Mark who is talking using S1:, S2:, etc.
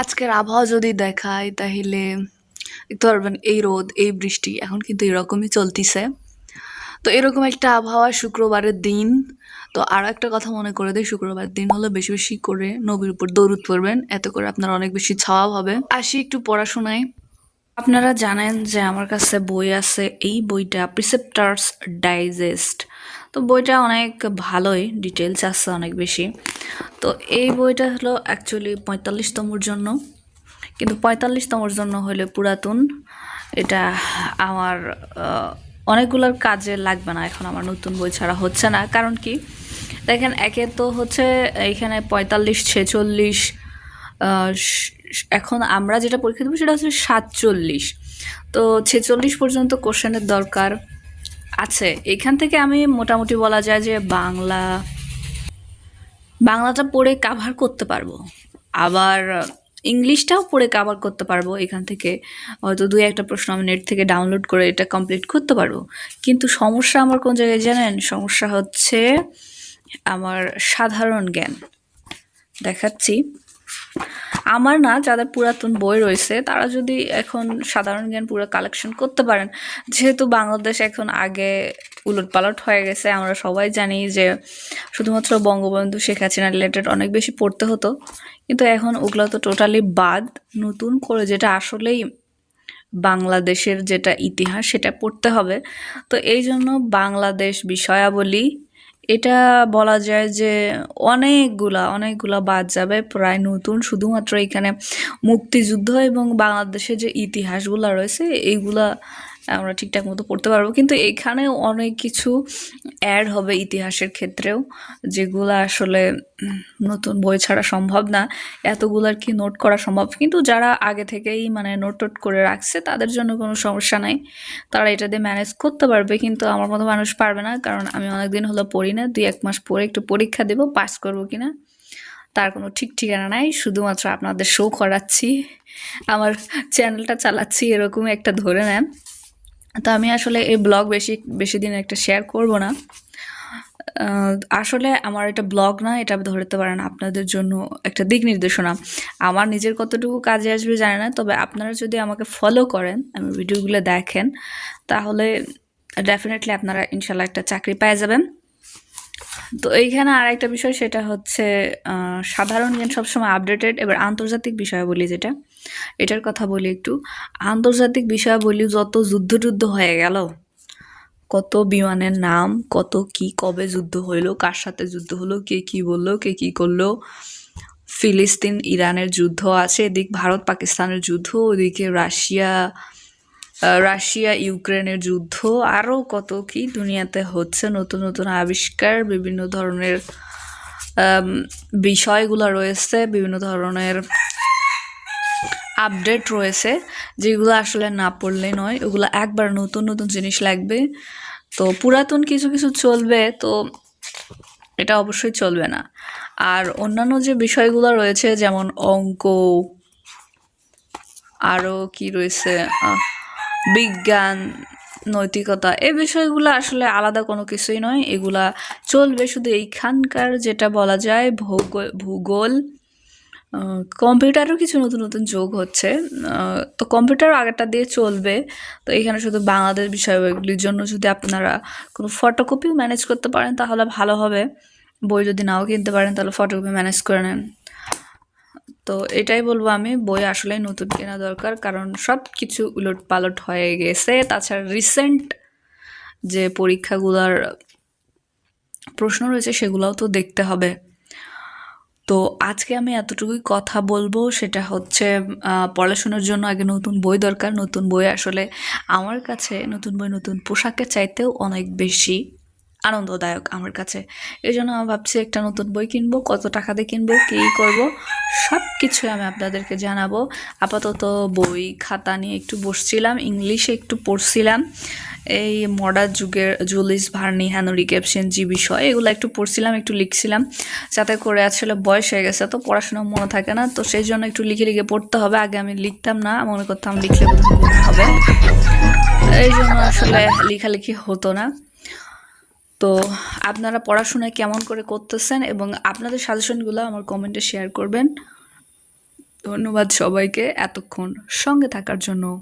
S1: আজকের আবহাওয়া যদি দেখায়, তাহলে দেখতে পারবেন এই রোদ, এই বৃষ্টি এখন কিন্তু এরকমই চলতিছে। তো এরকম একটা আবহাওয়া শুক্রবারের দিন। তো আরও একটা কথা মনে করে দিই শুক্রবার দিন হলো বেশি বেশি করে নবীর উপর দৌড়ুদ পড়বেন, এত করে আপনার অনেক বেশি ছাওয়া হবে। আসি একটু পড়াশোনায়। আপনারা জানেন যে আমার কাছে বই আছে, এই বইটা প্রিসেপ্টার্স ডাইজেস্ট তো বইটা অনেক ভালোই ডিটেলস আছে অনেক বেশি। তো এই বইটা হলো অ্যাকচুয়ালি পঁয়তাল্লিশতমর জন্য। কিন্তু পঁয়তাল্লিশতমর জন্য হলে পুরাতন। এটা আমার অনেকগুলোর কাজে লাগবে না এখন আমার নতুন বই ছাড়া, হচ্ছে না। কারণ কি? দেখেন, একে তো হচ্ছে এইখানে পঁয়তাল্লিশ, ছেচল্লিশ এখন আমরা যেটা পরীক্ষা দেবো সেটা হচ্ছে সাতচল্লিশ। তো ছেচল্লিশ পর্যন্ত কোশ্চেনের দরকার। আছে, এখান থেকে আমি মোটামুটি বলা যায় যে বাংলা, বাংলাটা পড়ে কাভার করতে পারব। আবার ইংলিশটাও পড়ে কাভার করতে পারব এখান থেকে। হয়তো দুই একটা প্রশ্ন আমি নেট থেকে ডাউনলোড করে এটা কমপ্লিট করতে পারব। কিন্তু সমস্যা আমার কোন জায়গায় জানেন? সমস্যা হচ্ছে আমার সাধারণ জ্ঞান। দেখাচ্ছি। আমার না যাদের পুরাতন বই রয়েছে, তারা যদি এখন সাধারণ জ্ঞান পুরো কালেকশন করতে পারেন, যেহেতু বাংলাদেশ এখন আগে উলট পালট হয়ে গেছে, আমরা সবাই জানি যে শুধুমাত্র বঙ্গবন্ধু শেখ হাসিনা রিলেটেড অনেক বেশি পড়তে হতো। কিন্তু এখন ওগুলো তো টোটালি বাদ। নতুন করে যেটা আসলেই বাংলাদেশের যেটা ইতিহাস, সেটা পড়তে হবে। তো এই জন্য বাংলাদেশ বিষয়াবলী এটা বলা যায় যে অনেকগুলা অনেকগুলা বাদ যাবে প্রায় নতুন। শুধুমাত্র এখানে মুক্তিযুদ্ধ এবং বাংলাদেশের যে ইতিহাসগুলা রয়েছে, এইগুলা আমরা ঠিকঠাক মতো পড়তে পারব। কিন্তু এখানেও অনেক কিছু অ্যাড হবে ইতিহাসের ক্ষেত্রেও, যেগুলো আসলে নতুন বই ছাড়া সম্ভব না। এতগুলো আর কি নোট করা সম্ভব? কিন্তু যারা আগে থেকেই মানে নোট টোট করে রাখছে, তাদের জন্য কোনো সমস্যা নাই। তারা এটা দিয়ে ম্যানেজ করতে পারবে, কিন্তু আমার মতো মানুষ পারবে না, কারণ আমি অনেকদিন হলো পড়ি না। দুই এক মাস পরে একটু পরীক্ষা দেবো পাস করব কিনা। তার কোনো ঠিক ঠিকানা নাই, শুধুমাত্র আপনাদের শো করাচ্ছি। আমার চ্যানেলটা চালাচ্ছি এরকম একটা ধরে নেন। তো আমি আসলে এই ব্লগ বেশি বেশি দিন একটা শেয়ার করব না। আসলে আমার এটা ব্লগ না, এটা ধরতে পারেন আপনাদের জন্য একটা দিক নির্দেশনা। আমার নিজের কতটুকু কাজে আসবে জানি না, তবে আপনারা যদি আমাকে ফলো করেন, আমি ভিডিওগুলো দেখেন, তাহলে ডেফিনেটলি আপনারা ইনশাল্লাহ একটা চাকরি পেয়ে যাবেন। তো এইখানে আর একটা বিষয়, সেটা হচ্ছে সাধারণ জ্ঞান সবসময় আপডেটেড এবার আন্তর্জাতিক বিষয় বলি যেটা। এটার কথা বলি একটু। আন্তর্জাতিক বিষয় বলি, যত যুদ্ধ টুদ্ধ হয়ে গেল, কত বিমানের নাম, কত কি কবে যুদ্ধ হইল, কার সাথে যুদ্ধ হলো, কে কি বলল, কে কি করল, ফিলিস্তিন, ইরানের যুদ্ধ আছে, এদিক ভারত, পাকিস্তানের যুদ্ধ, ওদিকে রাশিয়া রাশিয়া, ইউক্রেনের যুদ্ধ আরও কত কি দুনিয়াতে হচ্ছে, নতুন নতুন আবিষ্কার, বিভিন্ন ধরনের বিষয়গুলো রয়েছে, বিভিন্ন ধরনের আপডেট রয়েছে, যেগুলো আসলে না পড়লে নয়। ওগুলো একবার নতুন নতুন জিনিস লাগবে। তো পুরাতন কিছু কিছু চলবে, তো এটা অবশ্যই চলবে না। আর অন্যান্য যে বিষয়গুলো রয়েছে, যেমন অঙ্ক আরও কি রয়েছে বিজ্ঞান, নৈতিকতা এই বিষয়গুলো আসলে আলাদা কোনো কিছুই নয়। এগুলা চলবে শুধু এইখানকার যেটা বলা যায় ভূগোল। কম্পিউটারও কিছু নতুন নতুন যোগ হচ্ছে। তো কম্পিউটার আগেরটা দিয়ে চলবে। তো এখানে শুধু বাংলাদেশ বিষয়গুলির জন্য যদি আপনারা কোনো ফটোকপিও ম্যানেজ করতে পারেন, তাহলে ভালো হবে। বই যদি নাও কিনতে পারেন, তাহলে ফটোকপি ম্যানেজ করে নেন। তো এটাই বলব আমি, বই আসলে নতুন কেনা দরকার, কারণ সব কিছু উলট পালট হয়ে গেছে। তাছাড়া রিসেন্ট যে পরীক্ষাগুলোর প্রশ্ন রয়েছে, সেগুলোও তো দেখতে হবে। তো আজকে আমি এতটুকুই কথা বলব, সেটা হচ্ছে পড়াশোনার জন্য আগে নতুন বই দরকার। নতুন বই আসলে আমার কাছে নতুন বই, নতুন পোশাকের চাইতেও অনেক বেশি আনন্দদায়ক আমার কাছে। এই জন্য আমি ভাবছি একটা নতুন বই কিনবো, কত টাকা দিয়ে কিনবো, কী করব সব কিছু আমি আপনাদেরকে জানাব। আপাতত বই খাতা নিয়ে একটু বসছিলাম, ইংলিশে একটু পড়ছিলাম। এই মডার্ন যুগের জুলিস ভার্নি হ্যানরি ক্যাপশন জি বিষয়, এগুলো একটু পড়ছিলাম, একটু লিখছিলাম। যাতে করে আসলে বয়স হয়ে গেছে, তো পড়াশোনা মনে থাকে না। তো সেই জন্য একটু লিখে লিখে পড়তে হবে। আগে আমি লিখতাম না, মনে করতাম লিখলে হবে। এই জন্য আসলে লেখালেখি হতো না। তো আপনারা পড়াশোনায় কেমন করে করতেছেন এবং আপনাদের সাজেশনগুলো আমার কমেন্টে শেয়ার করবেন। ধন্যবাদ সবাইকে, এতক্ষণ সঙ্গে থাকার জন্য।